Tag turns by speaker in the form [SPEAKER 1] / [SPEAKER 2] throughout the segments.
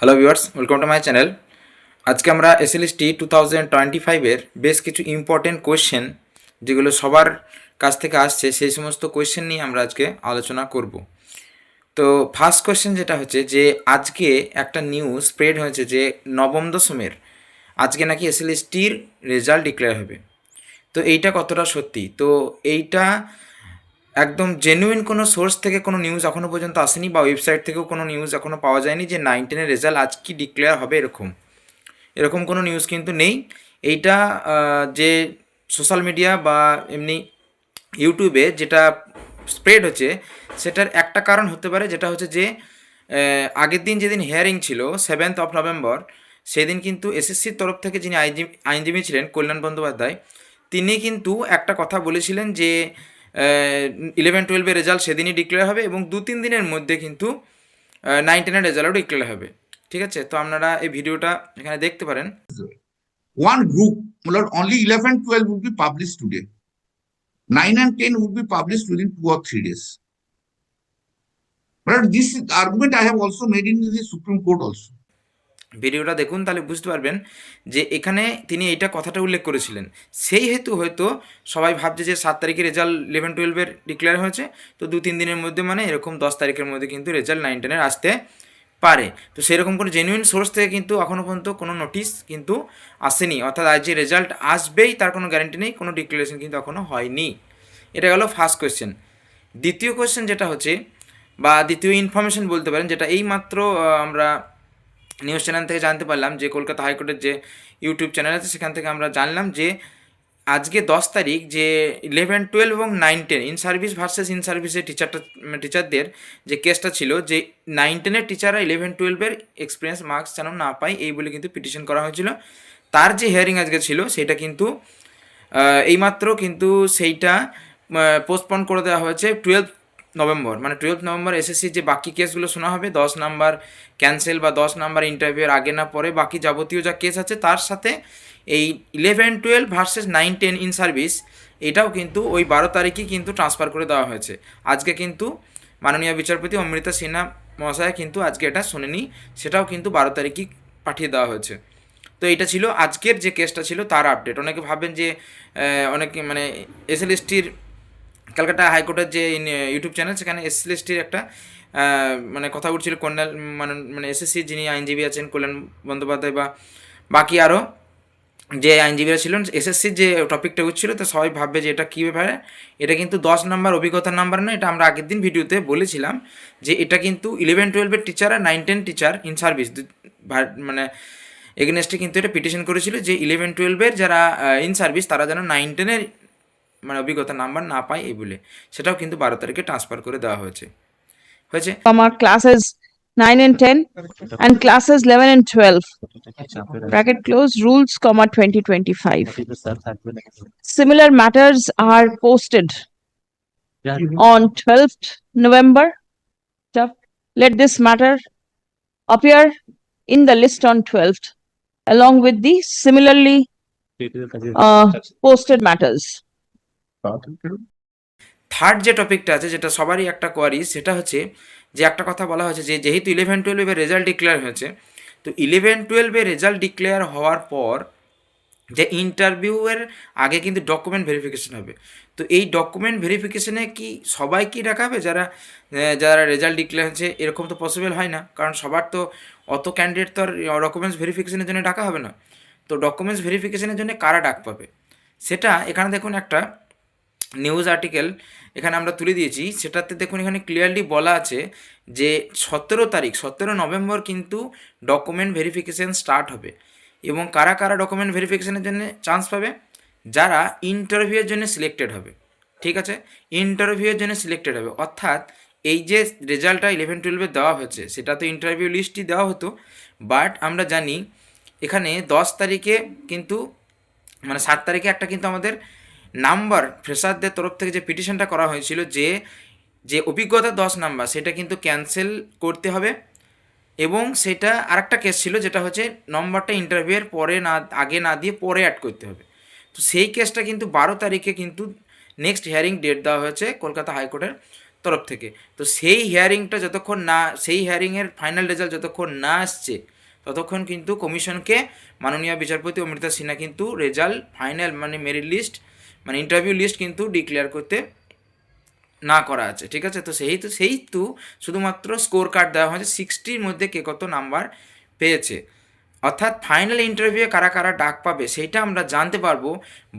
[SPEAKER 1] Hello viewers welcome to my channel আজকে আমরা SLST two thousand twenty ফাইভের বেশ কিছু ইম্পর্টেন্ট কোয়েশ্চেন যেগুলো সবার কাছ থেকে আসছে, সেই সমস্ত কোয়েশ্চেন নিয়ে আমরা আজকে আলোচনা করব। তো ফার্স্ট কোয়েশ্চেন যেটা হচ্ছে যে, আজকে একটা নিউজ স্প্রেড হয়েছে যে নবম দশমের আজকে নাকি এসএলএসটির রেজাল্ট ডিক্লেয়ার হবে। তো এইটা কতটা সত্যি? তো এইটা একদম জেনুইন কোনো সোর্স থেকে কোনো নিউজ এখনও পর্যন্ত আসেনি বা ওয়েবসাইট থেকেও কোনো নিউজ এখনও পাওয়া যায়নি যে নাইন টেনের রেজাল্ট আজ কি ডিক্লেয়ার হবে এরকম। এরকম কোনো নিউজ কিন্তু নেই। এইটা যে সোশ্যাল মিডিয়া বা এমনি ইউটিউবে যেটা স্প্রেড হচ্ছে, সেটার একটা কারণ হতে পারে, যেটা হচ্ছে যে আগের দিন যেদিন হিয়ারিং ছিল সেভেন্থ অফ নভেম্বর সেদিন কিন্তু এসএসসির তরফ থেকে যিনি আইনজীবী আইনজীবী ছিলেন, কল্যাণ বন্দ্যোপাধ্যায়, তিনি কিন্তু একটা কথা বলেছিলেন যে ইলেভেন টুয়েলভের রেজাল্ট সেদিনই ডিক্লেয়ার হবে এবং দু, তিন দিনের মধ্যে কিন্তু নাইন টেনের রেজাল্টও ডিক্লেয়ার হবে। ঠিক আছে? তো আপনারা এই ভিডিওটা এখানে দেখতে পারেন।
[SPEAKER 2] One group molar only eleven twelve would be publish today nine and ten would be publish within two or three days but this argument I have also made in the supreme court also
[SPEAKER 1] ভিডিওটা দেখুন তাহলে বুঝতে পারবেন যে এখানে তিনি এইটা কথাটা উল্লেখ করেছিলেন। সেই হেতু হয়তো সবাই ভাবছে যে সাত তারিখে রেজাল্ট ইলেভেন টুয়েলভের ডিক্লেয়ার হয়েছে তো দু তিন দিনের মধ্যে মানে এরকম দশ তারিখের মধ্যে কিন্তু রেজাল্ট নাইন টেনের আসতে পারে। তো সেরকম কোনো জেনুইন সোর্স থেকে কিন্তু এখনও পর্যন্ত কোনো নোটিশ কিন্তু আসেনি। অর্থাৎ আজ যে রেজাল্ট আসবেই তার কোনো গ্যারেন্টি নেই কোনো ডিক্লারেশন কিন্তু এখনও হয়নি। এটা গেল ফার্স্ট কোয়েশ্চেন দ্বিতীয় কোয়েশ্চেন যেটা হচ্ছে বা দ্বিতীয় ইনফরমেশন বলতে পারেন যেটা এইমাত্র আহ, আমরা নিউজ চ্যানেল থেকে জানতে পারলাম যে কলকাতা হাইকোর্টের যে ইউটিউব চ্যানেল আছে, সেখান থেকে আমরা জানলাম যে আজকে দশ তারিখ যে ইলেভেন টুয়েলভ এবং nine ten in service versus in সার্ভিসের টিচারটা টিচারদের যে কেসটা ছিল যে নাইন টেনের টিচাররা ইলেভেন টুয়েলভের এক্সপিরিয়েন্স মার্কস যেন না পায়, এই বলে কিন্তু পিটিশন করা হয়েছিল। তার যে হিয়ারিং আজকে ছিল, সেটা কিন্তু এইমাত্র কিন্তু সেইটা পোস্টপন করে দেওয়া হয়েছে। টুয়েলভ নভেম্বর মানে টুয়েলভ নভেম্বর এসএসসির যে বাকি কেসগুলো শোনা হবে, দশ নাম্বার ক্যান্সেল বা দশ নাম্বার ইন্টারভিউয়ের আগে না পরে বাকি যাবতীয় যা কেস আছে, তার সাথে এই eleven twelve versus nine ten in service এটাও কিন্তু ওই বারো তারিখই কিন্তু ট্রান্সফার করে দেওয়া হয়েছে। আজকে কিন্তু মাননীয় বিচারপতি অমৃতা সিনহা মহাশয় কিন্তু আজকে এটা শোনেনি, সেটাও কিন্তু বারো তারিখই পাঠিয়ে দেওয়া হয়েছে। তো এটা ছিল আজকের যে কেসটা ছিল, তার আপডেট অনেকে ভাবেন যে অনেকে মানে এসএলএসটির ক্যালকাটা হাইকোর্টের যে ইউটিউব চ্যানেল সেখানে এসএলএসটির একটা মানে কথা উঠছিল কল্যাণ মানে মানে এসএসসি যিনি আইনজীবী আছেন, কল্যাণ বন্দ্যোপাধ্যায় বা বাকি আরও যে আইনজীবীরা ছিলেন এসএসসির যে টপিকটা উঠছিল, তো সবাই ভাববে যে এটা কী ব্যাপারে এটা কিন্তু দশ নাম্বার অভিজ্ঞতার নাম্বার না এটা আমরা আগের দিন ভিডিওতে বলেছিলাম যে এটা কিন্তু ইলেভেন টুয়েলভের teacher R nine ten teacher in service মানে এগেনস্টে কিন্তু এটা পিটিশন করেছিল যে ইলেভেন টুয়েলভের যারা ইন সার্ভিস তারা যেন নাইন টেনের মানে অভিজ্ঞতা নাম্বার না পায় এই বলে সেটাও কিন্তু বারো তারিখে ট্রান্সফার করে দেওয়া হয়েছে হয়েছে
[SPEAKER 3] comma classes 9 and 10 and classes 11 and 12 bracket close rules comma 2025 similar matters are posted on 12th november let this matter appear in the list on 12th along with the similarly uh, posted matters
[SPEAKER 1] third যে টপিকটা আছে, যেটা সবারই একটা query সেটা হচ্ছে যে একটা কথা বলা হয়েছে যে যেহেতু ইলেভেন টুয়েলভের রেজাল্ট ডিক্লেয়ার হয়েছে, তো ইলেভেন টুয়েলভের রেজাল্ট ডিক্লেয়ার হওয়ার পর যে ইন্টারভিউয়ের আগে কিন্তু ডকুমেন্ট ভেরিফিকেশন হবে। তো এই ডকুমেন্ট ভেরিফিকেশনে কি সবাই কি ডাকাবে যারা যারা রেজাল্ট ডিক্লেয়ার হয়েছে, এরকম তো পসিবল হয় না। কারণ সবার তো অত ক্যান্ডিডেট তো আর ডকুমেন্টস ভেরিফিকেশনের জন্য ডাকা হবে না। তো ডকুমেন্টস ভেরিফিকেশনের জন্য কারা ডাক পাবে? সেটা এখানে দেখুন একটা নিউজ আর্টিকেল এখানে আমরা তুলে দিয়েছি। সেটাতে দেখুন এখানে ক্লিয়ারলি বলা আছে যে সতেরো তারিখ, সতেরো নভেম্বর কিন্তু ডকুমেন্ট ভেরিফিকেশান স্টার্ট হবে। এবং কারা কারা ডকুমেন্ট ভেরিফিকেশানের জন্য চান্স পাবে? যারা ইন্টারভিউয়ের জন্য সিলেক্টেড হবে। ঠিক আছে? ইন্টারভিউয়ের জন্য সিলেক্টেড হবে। অর্থাৎ এই যে রেজাল্টটা ইলেভেন টুয়েলভে দেওয়া হয়েছে, সেটা তো ইন্টারভিউ লিস্টই দেওয়া হতো। বাট আমরা জানি এখানে দশ তারিখে কিন্তু মানে সাত তারিখে একটা কিন্তু আমাদের নাম্বার ফ্রেশারদের তরফ থেকে যে পিটিশনটা করা হয়েছিল যে যে অভিজ্ঞতা দশ নাম্বার, সেটা কিন্তু ক্যান্সেল করতে হবে। এবং সেটা আরেকটা কেস ছিল যেটা হচ্ছে নম্বরটা ইন্টারভিউয়ের পরে না, আগে না দিয়ে পরে অ্যাড করতে হবে। তো সেই কেসটা কিন্তু বারো তারিখে কিন্তু নেক্সট হিয়ারিং ডেট দেওয়া হয়েছে কলকাতা হাইকোর্টের তরফ থেকে। তো সেই হিয়ারিংটা যতক্ষণ না, সেই হিয়ারিংয়ের ফাইনাল রেজাল্ট যতক্ষণ না আসছে, ততক্ষণ কিন্তু কমিশনকে মাননীয় বিচারপতি অমৃতা সিনহা কিন্তু রেজাল্ট ফাইনাল মানে মেরিট লিস্ট মানে ইন্টারভিউ লিস্ট কিন্তু ডিক্লেয়ার করতে না করা আছে, ঠিক আছে? তো সেই তো সেই তো শুধুমাত্র স্কোর কার্ড দেওয়া হয়েছে সিক্সটির মধ্যে কে কত নাম্বার পেয়েছে। অর্থাৎ ফাইনাল ইন্টারভিউয়ে কারা কারা ডাক পাবে সেইটা আমরা জানতে পারব।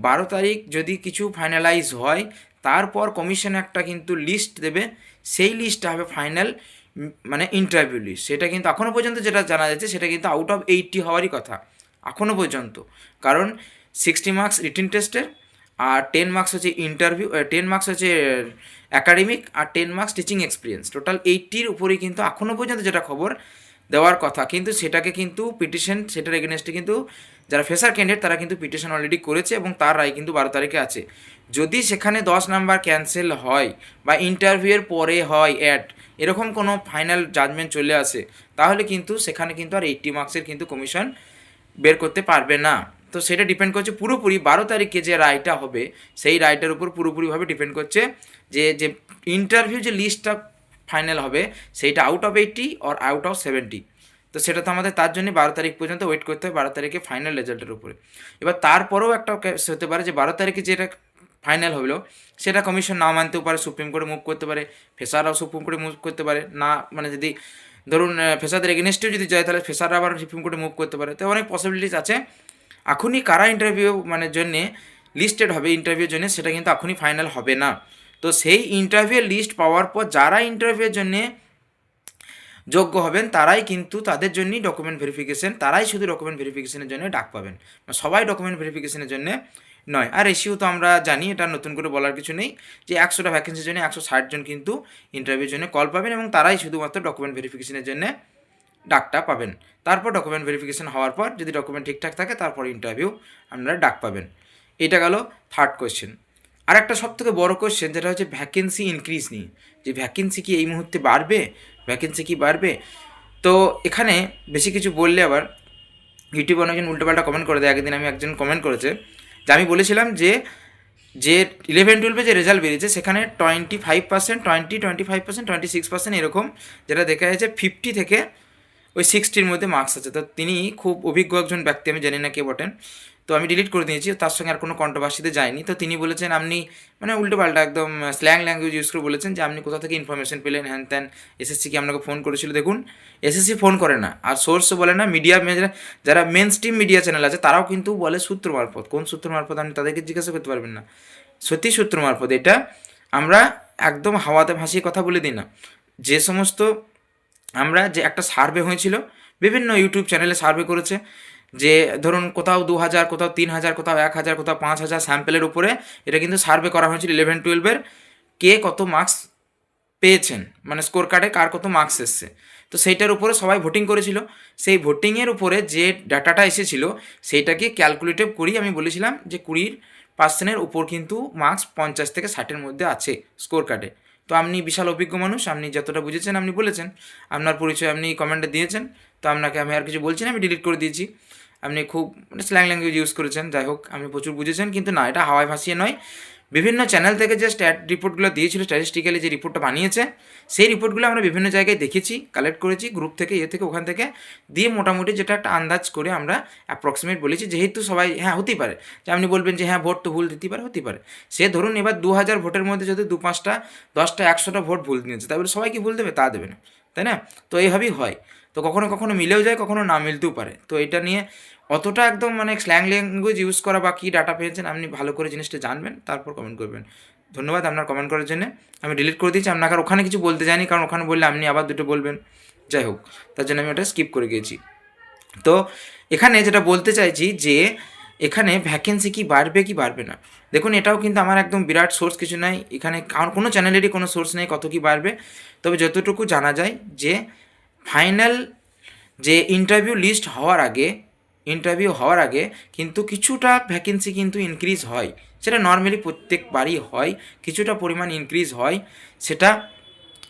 [SPEAKER 1] বারো তারিখ যদি কিছু ফাইনালাইজ হয়, তারপর কমিশন একটা কিন্তু লিস্ট দেবে। সেই লিস্টটা হবে ফাইনাল মানে ইন্টারভিউ লিস্ট সেটা কিন্তু এখনও পর্যন্ত যেটা জানা যাচ্ছে, সেটা কিন্তু আউট অফ এইটটি হওয়ারই কথা। এখনও পর্যন্ত। কারণ সিক্সটি মার্কস রিটিন টেস্টের আর টেন মার্কস হচ্ছে ইন্টারভিউ টেন মার্কস হচ্ছে অ্যাকাডেমিক আর ten marks teaching experience total এইটটির উপরেই কিন্তু এখনও পর্যন্ত যেটা খবর দেওয়ার কথা। কিন্তু সেটাকে কিন্তু পিটিশন সেটার এগেনস্টে কিন্তু যারা ফেসার ক্যান্ডিডেট তারা কিন্তু পিটিশন অলরেডি করেছে এবং তার রায় কিন্তু বারো তারিখে আছে। যদি সেখানে দশ নাম্বার ক্যান্সেল হয় বা ইন্টারভিউয়ের পরে হয় অ্যাড এরকম কোনো ফাইনাল জাজমেন্ট চলে আসে, তাহলে কিন্তু সেখানে কিন্তু আর এইটটি মার্কসের কিন্তু কমিশন বের করতে পারবে না। তো সেটা ডিপেন্ড করছে পুরোপুরি বারো তারিখে যে রায়টা হবে সেই রায়টার উপর পুরোপুরিভাবে ডিপেন্ড করছে যে যে ইন্টারভিউ যে লিস্টটা ফাইনাল হবে সেইটা out of eighty or out of seventy তো সেটা তো আমাদের তার জন্য বারো তারিখ পর্যন্ত ওয়েট করতে হবে বারো তারিখে ফাইনাল রেজাল্টের উপরে। এবার তারপরেও একটা হতে পারে যে বারো তারিখে যেটা ফাইনাল হলো সেটা কমিশন না মানতেও পারে সুপ্রিম কোর্টে মুভ করতে পারে ফেসাররাও সুপ্রিম কোর্টে মুভ করতে পারে না মানে যদি ধরুন আহ, ফেসাদের এগেনস্টেও যদি যায় তাহলে ফেসাররা আবার সুপ্রিম কোর্টে মুভ করতে পারে। তো অনেক পসিবিলিটিস আছে। এখনই কারা ইন্টারভিউ মানে জন্যে লিস্টেড হবে ইন্টারভিউর জন্য, সেটা কিন্তু এখনই ফাইনাল হবে না। তো সেই ইন্টারভিউয়ের লিস্ট পাওয়ার পর যারা ইন্টারভিউয়ের জন্যে যোগ্য হবেন, তারাই কিন্তু তাদের জন্যই ডকুমেন্ট ভেরিফিকেশন তারাই শুধু ডকুমেন্ট ভেরিফিকেশনের জন্য ডাক পাবেন। মানে সবাই ডকুমেন্ট ভেরিফিকেশনের জন্য নয়। আর রেশিও তো আমরা জানি, এটা নতুন করে বলার কিছু নেই, যে একশোটা ভ্যাকেন্সির জন্য একশো ষাট জন কিন্তু ইন্টারভিউর জন্য কল পাবেন এবং তারাই শুধুমাত্র ডকুমেন্ট ভেরিফিকেশনের জন্য ডাকটা পাবেন। তারপর ডকুমেন্ট ভেরিফিকেশন হওয়ার পর যদি ডকুমেন্ট ঠিকঠাক থাকে, তারপর ইন্টারভিউ আপনারা ডাক পাবেন। এটা গেল থার্ড কোয়েশ্চেন আর একটা সব থেকে বড়ো কোয়েশ্চেন যেটা হচ্ছে ভ্যাকেন্সি ইনক্রিজ নিয়ে। যে ভ্যাকেন্সি কি এই মুহূর্তে বাড়বে? ভ্যাকেন্সি কি বাড়বে? তো এখানে বেশি কিছু বললে আবার ইউটিউবে অনেকজন উল্টোপাল্টা কমেন্ট করে দেয়। একদিন আমি একজন কমেন্ট করেছে, যে আমি বলেছিলাম যে যে ইলেভেন টুয়েলভে যে রেজাল্ট বেরিয়েছে, সেখানে twenty five percent twenty twenty five percent twenty six percent এরকম যেটা দেখা যাচ্ছে ফিফটি থেকে ওই সিক্সটির মধ্যে মার্কস আছে। তো তিনি খুব অভিজ্ঞ একজন ব্যক্তি, আমি জানি না কে বটেন। তো আমি ডিলিট করে দিয়েছি, তার সঙ্গে আর কোনো কন্ট্রোভার্সিতে যায়নি। তো তিনি বলেছেন, আপনি মানে উল্টো পাল্টা একদম স্ল্যাং ল্যাঙ্গুয়েজ ইউজ করে বলেছেন যে, আপনি কোথা থেকে ইনফরমেশন পেলেন? হ্যান ত্যান এসএসসি কি আপনাকে ফোন করেছিল? দেখুন এসএসসি ফোন করে না। আর সোর্সও বলে না মিডিয়া যারা মেন স্ট্রিম মিডিয়া চ্যানেল আছে, তারাও কিন্তু বলে সূত্র মারফত। কোন সূত্র মারফত? আপনি তাদেরকে জিজ্ঞাসা করতে পারবেন না। সত্যি সূত্র মারফত। এটা আমরা একদম হাওয়াতে ভাসিয়ে কথা বলে দিই না। যে সমস্ত আমরা যে একটা সার্ভে হয়েছিল, বিভিন্ন ইউটিউব চ্যানেলে সার্ভে করেছে যে ধরুন কোথাও দু হাজার কোথাও তিন হাজার কোথাও এক হাজার কোথাও পাঁচ হাজার স্যাম্পেলের উপরে এটা কিন্তু সার্ভে করা হয়েছিল ইলেভেন টুয়েলভের কে কত মার্কস পেয়েছেন মানে স্কোর কার্ডে কার কত মার্কস এসছে। তো সেইটার উপরে সবাই ভোটিং করেছিল। সেই ভোটিংয়ের উপরে যে ডাটাটা এসেছিল, সেইটাকে ক্যালকুলেটিভ করি আমি বলেছিলাম যে কুড়ির পার্সেন্টের উপর কিন্তু মার্কস পঞ্চাশ থেকে ষাটের মধ্যে আছে স্কোর কার্ডে তো আপনি বিশাল অভিজ্ঞ মানুষ, আপনি যতটা বুঝেছেন আপনি বলেছেন। আপনার পরিচয় আপনি কমেন্টে দিয়েছেন, তো আপনাকে আমি আর কিছু বলছি না, আমি ডিলিট করে দিয়েছি। আপনি খুব মানে স্ল্যাং ল্যাঙ্গুয়েজ ইউজ করেছেন, যাই হোক, আপনি প্রচুর বুঝেছেন, কিন্তু না, এটা হাওয়ায় ভাসিয়ে নয়। বিভিন্ন চ্যানেল থেকে যে স্ট্যাট রিপোর্টগুলো দিয়েছিল স্ট্যাটিস্টিক্যালি যে রিপোর্টটা বানিয়েছে, সেই রিপোর্টগুলো আমরা বিভিন্ন জায়গায় দেখেছি কালেক্ট করেছি গ্রুপ থেকে এ থেকে, ওখান থেকে দিয়ে মোটামুটি যেটা একটা আন্দাজ করে আমরা অ্যাপ্রক্সিমেট বলেছি। যেহেতু সবাই হ্যাঁ হতেই পারে। যে আপনি বলবেন যে হ্যাঁ ভোট তো ভুল দিতে পারে, হতেই পারে। সে ধরুন এবার দু হাজার ভোটের মধ্যে যদি দু পাঁচটা, দশটা, একশোটা ভোট ভুল দিয়েছে তাহলে সবাই কি ভুল দেবে? তা দেবে না। তাই না? তো এইভাবেই হয়। তো কখনো কখনো মিলেও যায়, কখনো না মিলতেও পারে। তো এটা নিয়ে অতটা একদম মানে স্ল্যাং ল্যাঙ্গুয়েজ ইউজ করা বা কী ডাটা পেয়েছেন, আপনি ভালো করে জিনিসটা জানবেন, তারপর কমেন্ট করবেন। ধন্যবাদ আপনার কমেন্ট করার জন্য। আমি ডিলিট করে দিয়েছি, আপনাকে ওখানে কিছু বলতে যাইনি কারণ ওখানে বললে আপনি আবার দুটো বলবেন। যাই হোক, তার জন্য আমি ওটা স্কিপ করে গিয়েছি তো এখানে যেটা বলতে চাইছি যে, এখানে ভ্যাকেন্সি কি বাড়বে কি বাড়বে না। দেখুন, এটাও কিন্তু আমার একদম বিরাট সোর্স কিছু নাই। এখানে কোনো চ্যানেলেরই কোনো সোর্স নেই কত কী বাড়বে। তবে যতটুকু জানা যায় যে ফাইনাল যে ইন্টারভিউ লিস্ট হওয়ার আগে ইন্টারভিউ হওয়ার আগে কিন্তু কিছুটা ভ্যাকেন্সি কিন্তু ইনক্রিজ হয়। সেটা নর্মালি প্রত্যেকবারই হয়, কিছুটা পরিমাণ ইনক্রিজ হয়। সেটা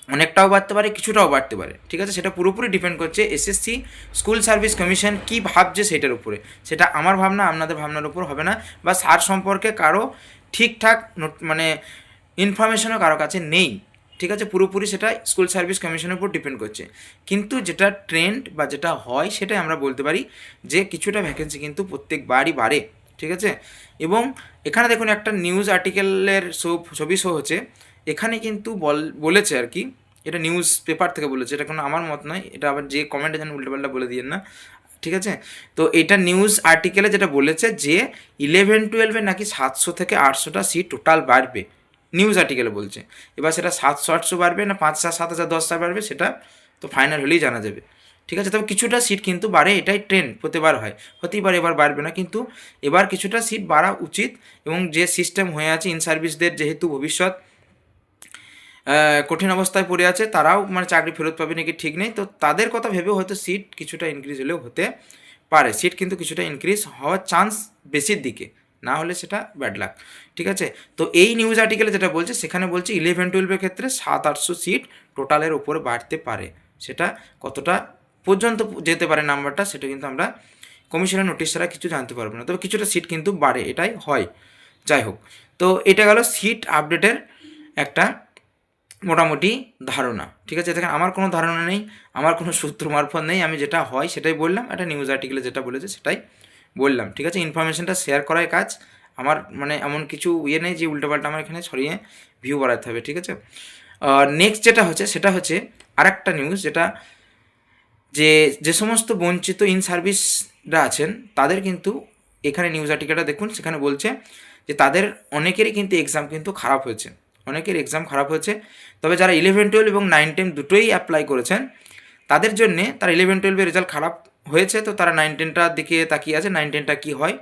[SPEAKER 1] অনেকটাও বাড়তে পারে, কিছুটাও বাড়তে পারে। ঠিক আছে? সেটা পুরোপুরি ডিপেন্ড করছে এসএসসি স্কুল সার্ভিস কমিশন কী ভাবছে সেটার উপরে। সেটা আমার ভাবনা, আপনাদের ভাবনার উপর হবে না। বা সার সম্পর্কে কারও ঠিকঠাক মানে ইনফরমেশনও কারও কাছে নেই। ঠিক আছে? পুরোপুরি সেটা স্কুল সার্ভিস কমিশনের উপর ডিপেন্ড করছে। কিন্তু যেটা ট্রেন্ড বা যেটা হয় সেটাই আমরা বলতে পারি যে কিছুটা ভ্যাকেন্সি কিন্তু প্রত্যেকবারই বাড়ে। ঠিক আছে? এবং এখানে দেখুন একটা নিউজ আর্টিকেলের শো ছবি শো হচ্ছে। এখানে কিন্তু বল, বলেছে আর কি, এটা নিউজ পেপার থেকে বলেছে, এটা কোনো আমার মত নয়, এটা আবার যে কমেন্টে যেন উল্টোপাল্টা বলে দিয়েন না, ঠিক আছে? তো এটা নিউজ আর্টিকেলে যেটা বলেছে যে ইলেভেন টুয়েলভে নাকি সাতশো থেকে আটশোটা সিট টোটাল বাড়বে নিউজ আর্টিকেলে বলছে। এবার সেটা সাতশো, আটশো বাড়বে না পাঁচ হাজার সাত হাজার দশ বাড়বে সেটা তো ফাইনাল হলেই জানা যাবে, ঠিক আছে? তবে কিছুটা সিট কিন্তু বাড়ে, এটাই ট্রেন্ড প্রতিবার হয়, হতেই পারে এবার বাড়বে না, কিন্তু এবার কিছুটা সিট বাড়া উচিত এবং যে সিস্টেম হয়ে আছে ইন সার্ভিসদের যেহেতু ভবিষ্যৎ কঠিন অবস্থায় পড়ে আছে, তারাও মানে চাকরি ফেরত পাবে নাকি ঠিক নেই। তো তাদের কথা ভেবেও হয়তো সিট কিছুটা ইনক্রিজ হলেও হতে পারে। সিট কিন্তু কিছুটা ইনক্রিজ হওয়ার চান্স বেশির দিকে, না হলে সেটা ব্যাড লাক ঠিক আছে? তো এই নিউজ আর্টিকেলে যেটা বলছে, সেখানে বলছে ইলেভেন টুয়েলভের ক্ষেত্রে সাত আটশো সিট টোটালের উপরে বাড়তে পারে। সেটা কতটা পর্যন্ত যেতে পারে নাম্বারটা সেটা কিন্তু আমরা কমিশনের নোটিশ ছাড়া কিছু জানতে পারব না। তবে কিছুটা সিট কিন্তু বাড়ে, এটাই হয়। যাই হোক, তো এটা গেল সিট আপডেটের একটা মোটামুটি ধারণা। ঠিক আছে? দেখেন, আমার কোনো ধারণা নেই, আমার কোনো সূত্র মারফত নেই, আমি যেটা হয় সেটাই বললাম, একটা নিউজ আর্টিকেলে যেটা বলেছে সেটাই বললাম। ঠিক আছে? ইনফরমেশনটা শেয়ার করাই কাজ। আমার মানে এমন কিছু ইয়ে নেই যে উল্টোপাল্টা আমার এখানে ছড়িয়ে ভিউ বাড়াতে হবে, ঠিক আছে? নেক্সট যেটা হচ্ছে, সেটা হচ্ছে আরেকটা নিউজ যেটা যে যে সমস্ত বঞ্চিত ইন সার্ভিসরা আছেন, তাদের কিন্তু এখানে নিউজ আর্টিকেলটা দেখুন, সেখানে বলছে যে তাদের অনেকেরই কিন্তু এক্সাম কিন্তু খারাপ হয়েছে। অনেকের এক্সাম খারাপ হয়েছে। তবে যারা ইলেভেন টুয়েলভ এবং নাইন টেন দুটোই অ্যাপ্লাই করেছেন, তাদের জন্যে তার ইলেভেন টুয়েলভের রেজাল্ট খারাপ হয়েছে, তো তারা নাইন টেনটার দিকে তাকিয়ে আছে নাইন টেনটা কী হয়?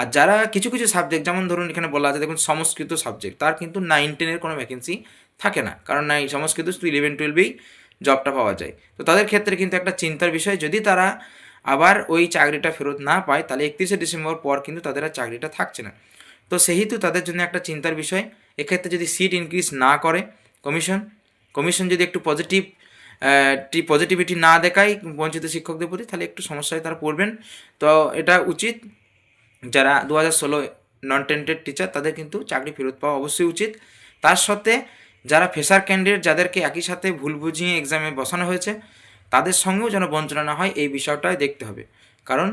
[SPEAKER 1] আর যারা কিছু কিছু সাবজেক্ট যেমন ধরুন এখানে বলা আছে, দেখুন সংস্কৃত সাবজেক্ট তার কিন্তু নাইন টেনের কোনো ভ্যাকেন্সি থাকে না। কারণ নাই সংস্কৃত শুধু ইলেভেন টুয়েলভেই জবটা পাওয়া যায়। তো তাদের ক্ষেত্রে কিন্তু একটা চিন্তার বিষয়, যদি তারা আবার ওই চাকরিটা ফেরত না পায়, তাহলে একত্রিশে ডিসেম্বর পর কিন্তু তাদের আর চাকরিটা থাকছে না। তো সেহেতু তাদের জন্য একটা চিন্তার বিষয় এক্ষেত্রে যদি সিট ইনক্রিজ না করে কমিশন কমিশন যদি একটু পজিটিভ টি পজিটিভিটি না দেখায় বঞ্চিত শিক্ষকদের প্রতি, তাহলে একটু সমস্যায় তারা পড়বেন। তো এটা উচিত। যারা দু হাজার ষোলো নন টেন্টেড টিচার তাদের কিন্তু চাকরি ফেরত পাওয়া অবশ্যই উচিত। তার সাথে যারা ফেসার ক্যান্ডিডেট যাদেরকে একই সাথে ভুল বুঝিয়ে এক্সামে বসানো হয়েছে, তাদের সঙ্গেও যেন বঞ্চনা না হয়, এই বিষয়টাই দেখতে হবে। কারণ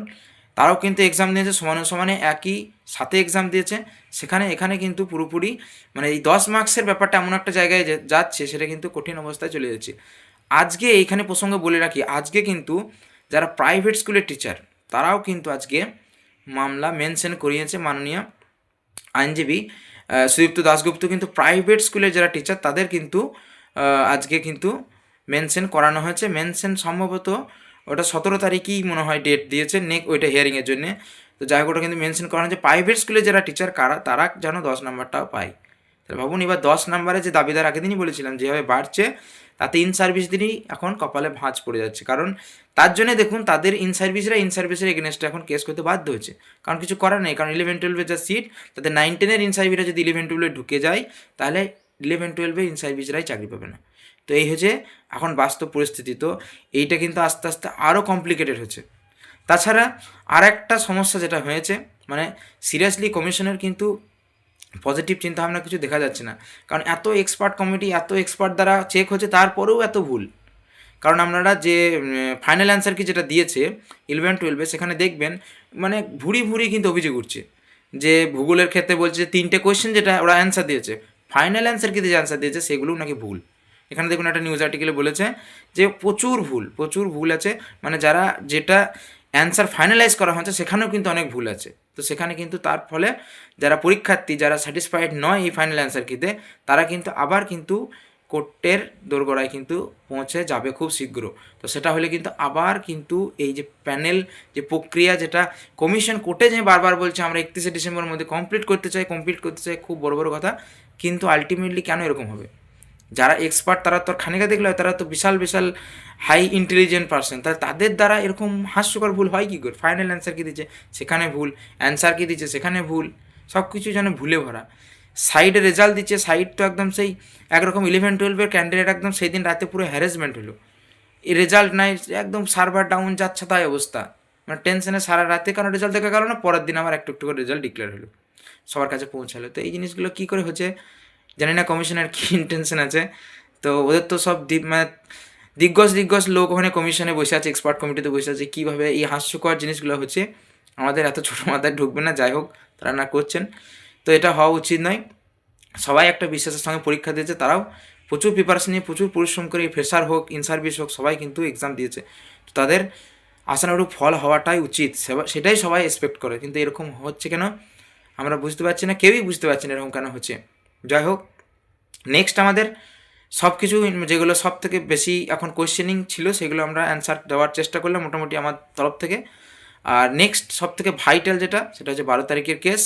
[SPEAKER 1] তারাও কিন্তু এক্সাম দিয়েছে, সমানে সমানে একই সাথে এক্সাম দিয়েছে। সেখানে, এখানে কিন্তু পুরোপুরি মানে এই দশ মার্কসের ব্যাপারটা এমন একটা জায়গায় যাচ্ছে, সেটা কিন্তু কঠিন অবস্থায় চলে যাচ্ছে। আজকে এইখানে প্রসঙ্গে বলে রাখি, আজকে কিন্তু যারা প্রাইভেট স্কুলের টিচার তারাও কিন্তু আজকে মামলা মেনশন করিয়েছে মাননীয় আইনজীবী সুদীপ্ত দাশগুপ্ত। কিন্তু প্রাইভেট স্কুলের যারা টিচার তাদের কিন্তু আজকে কিন্তু মেনশন করানো হয়েছে। মেনশন সম্ভবত ওটা সতেরো তারিখই মনে হয় ডেট দিয়েছে নেক ওইটা হিয়ারিংয়ের জন্যে। তো যাই হোক, ওটা কিন্তু মেনশন করানো হয়েছে প্রাইভেট স্কুলে যারা টিচার কারা, তারা যেন দশ নাম্বারটাও পায়। তাহলে ভাবুন, এবার দশ নাম্বারে যে দাবিদার আগের দিনই বলেছিলাম, যেভাবে বাড়ছে, তাতে ইন সার্ভিস দিনই এখন কপালে ভাঁজ পড়ে যাচ্ছে। কারণ তার জন্য দেখুন, তাদের ইন সার্ভিসরা ইন সার্ভিসের এগেনস্টে এখন কেস করতে বাধ্য হয়েছে। কারণ কিছু করার নেই, কারণ ইলেভেন টুয়েলভের যা সিট তাদের নাইন টেনের ইন সার্ভিসরা যদি ইলেভেন টুয়েলভে ঢুকে যায়, তাহলে ইলেভেন টুয়েলভে ইন সার্ভিসরাই চাকরি পাবে না। তো এই হচ্ছে এখন বাস্তব পরিস্থিতি। তো এইটা কিন্তু আস্তে আস্তে আরও কমপ্লিকেটেড হচ্ছে। তাছাড়া আর একটা সমস্যা যেটা হয়েছে মানে সিরিয়াসলি কমিশনের কিন্তু পজিটিভ চিন্তাভাবনা কিছু দেখা যাচ্ছে না। কারণ এত এক্সপার্ট কমিটি এত এক্সপার্ট দ্বারা চেক হচ্ছে, তারপরেও এত ভুল। কারণ আপনারা যে ফাইনাল অ্যান্সার কি যেটা দিয়েছে ইলেভেন টুয়েলভে সেখানে দেখবেন মানে ভুরি ভুরি কিন্তু অভিযোগ উঠছে। যে ভূগোলের ক্ষেত্রে বলছে তিনটে কোয়েশ্চেন যেটা ওরা অ্যান্সার দিয়েছে। ফাইনাল অ্যান্সার কি যে অ্যান্সার দিয়েছে সেগুলোও নাকি ভুল। এখানে দেখুন একটা নিউজ আর্টিকেলে বলেছে যে প্রচুর ভুল প্রচুর ভুল আছে। মানে যারা যেটা অ্যান্সার ফাইনালাইজ করা হয়েছে সেখানেও কিন্তু অনেক ভুল আছে। তো সেখানে কিন্তু তার ফলে যারা পরীক্ষার্থী, যারা স্যাটিসফাইড নয় এই ফাইনাল অ্যান্সার কিতে তারা কিন্তু আবার কিন্তু কোর্টের দোরগোড়ায় কিন্তু পৌঁছে যাবে খুব শীঘ্র। তো সেটা হলে কিন্তু আবার কিন্তু এই যে প্যানেল যে প্রক্রিয়া যেটা কমিশন কোর্টে যে বারবার বলছে আমরা একত্রিশে ডিসেম্বরের মধ্যে কমপ্লিট করতে চাই কমপ্লিট করতে চাই খুব বড় বড় কথা। কিন্তু আলটিমেটলি কেন এরকম হবে? যারা এক্সপার্ট তারা তো খানিকা দেখলে হয়, তারা তো বিশাল বিশাল হাই ইন্টেলিজেন্ট পার্সন তাহলে তাদের দ্বারা এরকম হাস্যকর ভুল হয় কী করে? ফাইনাল অ্যান্সার কী দিচ্ছে? সেখানে ভুল। অ্যান্সার কী দিচ্ছে? সেখানে ভুল। সব কিছু যেন ভুলে ভরা। সাইডে রেজাল্ট দিচ্ছে সাইড তো একদম সেই একরকম ইলেভেন টুয়েলভের ক্যান্ডিডেট একদম সেই দিন রাতে পুরো হ্যারাসমেন্ট হলো। এই রেজাল্ট নাই, একদম সার্ভার ডাউন যাচ্ছে তাই অবস্থা। মানে টেনশনে সারা রাতে কারণ রেজাল্ট দেখা গেল না? পরের দিন আমার একটু একটু করে রেজাল্ট ডিক্লেয়ার হলো। সবার কাছে পৌঁছালো। তো এই জিনিসগুলো কী করে হচ্ছে জানি না, কমিশনের কী ইন্টেনশন আছে। তো ওদের তো সব দিক মানে দিগ্গজ দিগ্গজ লোক ওখানে কমিশনে বসে আছে এক্সপার্ট কমিটিতে বসে আছে। কীভাবে এই হাস্যকর জিনিসগুলো হচ্ছে আমাদের এত ছোটো মাথায় ঢুকবে না? যাই হোক, তারা না করছেন। তো এটা হওয়া উচিত নয়। সবাই একটা বিশ্বাসের সঙ্গে পরীক্ষা দিয়েছে, তারাও প্রচুর প্রিপারেশন নিয়ে, প্রচুর পরিশ্রম করে ফ্রেশার হোক ইন সার্ভিস হোক, সবাই কিন্তু এক্সাম দিয়েছে। তো তাদের আশানুরূপ ফল হওয়াটাই উচিত সেটাই সবাই এক্সপেক্ট করে। কিন্তু এরকম হচ্ছে কেন? আমরা বুঝতে পারছি না, কেউই বুঝতে পারছি না এরকম কেন হচ্ছে। যাই হোক নেক্সট আমাদের সব কিছু যেগুলো সব থেকে বেশি এখন কোয়েশ্চেনিং ছিল, সেগুলো আমরা অ্যান্সার দেওয়ার চেষ্টা করলাম মোটামুটি আমার তরফ থেকে। আর নেক্সট সব থেকে ভাইটাল যেটা, সেটা হচ্ছে বারো তারিখের কেস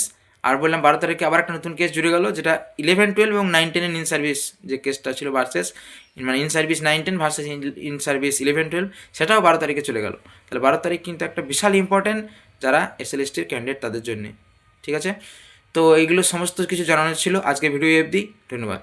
[SPEAKER 1] আর বললাম বারো তারিখে আবার একটা নতুন কেস জুড়ে গেল, যেটা ইলেভেন টুয়েলভ এবং নাইন টেনের ইন সার্ভিস যে কেসটা ছিল ভার্সেস মানে in service nine ten versus in service eleven twelve সেটাও বারো তারিখে চলে গেল। তাহলে বারো তারিখ কিন্তু একটা বিশাল ইম্পর্টেন্ট যারা এস এল এসটির ক্যান্ডিডেট তাদের জন্যে। ঠিক আছে? তো এইগুলো সমস্ত কিছু জানানোর ছিল। আজকে ভিডিও অবধি। ধন্যবাদ।